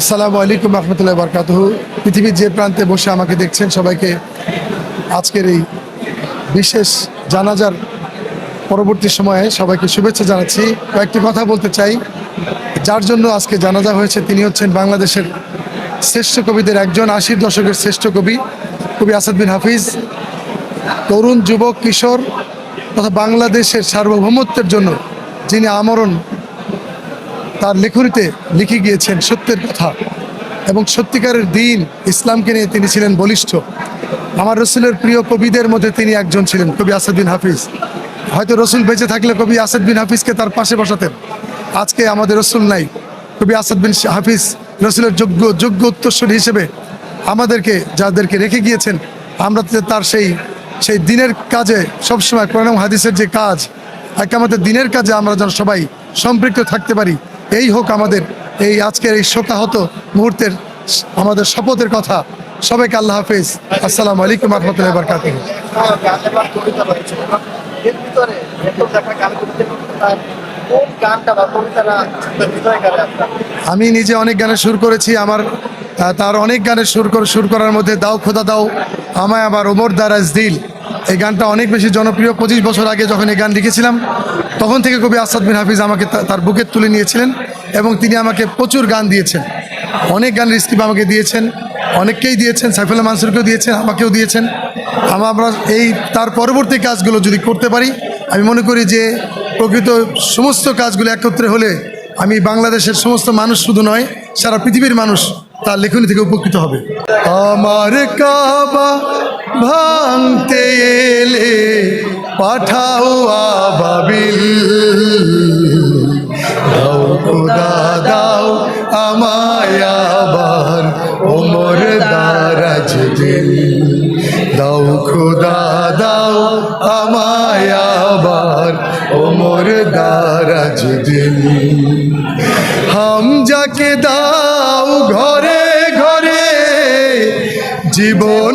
আসসালামু আলাইকুম রহমতুল্লাহ বরকাত পৃথিবীর যে প্রান্তে বসে আমাকে দেখছেন সবাইকে আজকের এই বিশেষ জানাজার পরবর্তী সময়ে সবাইকে শুভেচ্ছা জানাচ্ছি। কয়েকটি কথা বলতে চাই। যার জন্য আজকে জানাজা হয়েছে তিনি হচ্ছেন বাংলাদেশের শ্রেষ্ঠ কবিদের একজন, আশির দশকের শ্রেষ্ঠ কবি কবি আসাদ বিন হাফিজ। তরুণ, যুবক, কিশোর, তথা বাংলাদেশের সার্বভৌমত্বের জন্য যিনি আমরণ তার লেখনীতে লিখে গিয়েছেন সত্যের কথা এবং সত্যিকারের দিন ইসলামকে নিয়ে তিনি ছিলেন বলিষ্ঠ। আমার রসুলের প্রিয় কবিদের মধ্যে তিনি একজন ছিলেন, কবি আসাদ বিন হাফিজ। হয়তো রসুল বেঁচে থাকলে কবি আসাদ বিন হাফিজকে তার পাশে বসাতেন। আজকে আমাদের রসুল নাই, কবি আসাদ বিন হাফিজ রসুলের যোগ্য যোগ্য উত্তরসূরি হিসেবে আমাদেরকে, যাদেরকে রেখে গিয়েছেন, আমরা তার সেই সেই দিনের কাজে সবসময় কোরআন হাদিসের যে কাজ, একে আমাদের দিনের কাজে আমরা যেন সবাই সম্পৃক্ত থাকতে পারি। এই হোক আমাদের এই আজকের এই শোকাহত মুহূর্তের আমাদের শপথের কথা। সবাইকে আল্লাহ হাফেজ। আসসালামু আলাইকুম রহমতুল্লাহ বরকাত আমি নিজে অনেক গানের সুর করেছি আমার তার অনেক গানের সুর করে সুর করার মধ্যে দাও খোদা দাও আমায় আমার ওমর দারাজ দিল। এই গানটা অনেক বেশি জনপ্রিয়। পঁচিশ বছর আগে যখন এই গান লিখেছিলাম তখন থেকে কবি আসাদ বিন হাফিজ আমাকে তার বুকে তুলে নিয়েছিলেন এবং তিনি আমাকে প্রচুর গান দিয়েছেন। অনেক গানের স্ক্রিপ্ট আমাকে দিয়েছেন, অনেককেই দিয়েছেন, সাইফুল্লাহ মানসুরকেও দিয়েছেন, আমাকেও দিয়েছেন। আমা- আমরা এই তার পরবর্তী কাজগুলো যদি করতে পারি, আমি মনে করি যে প্রকৃত সমস্ত কাজগুলো একত্রে হলে আমি বাংলাদেশের সমস্ত মানুষ শুধু নয়, সারা পৃথিবীর মানুষ তার লেখনী থেকে উপকৃত হবে। আমার কাবা ভাঙতে পাঠাও আবাবিল। দাও খোদা, দাও আমায় ওমর দারাজ দিল। দাও খোদা, দাও আমায় ওমর দারাজ দিল। হাম যাকে দাও ঘরে ঘরে, জীবন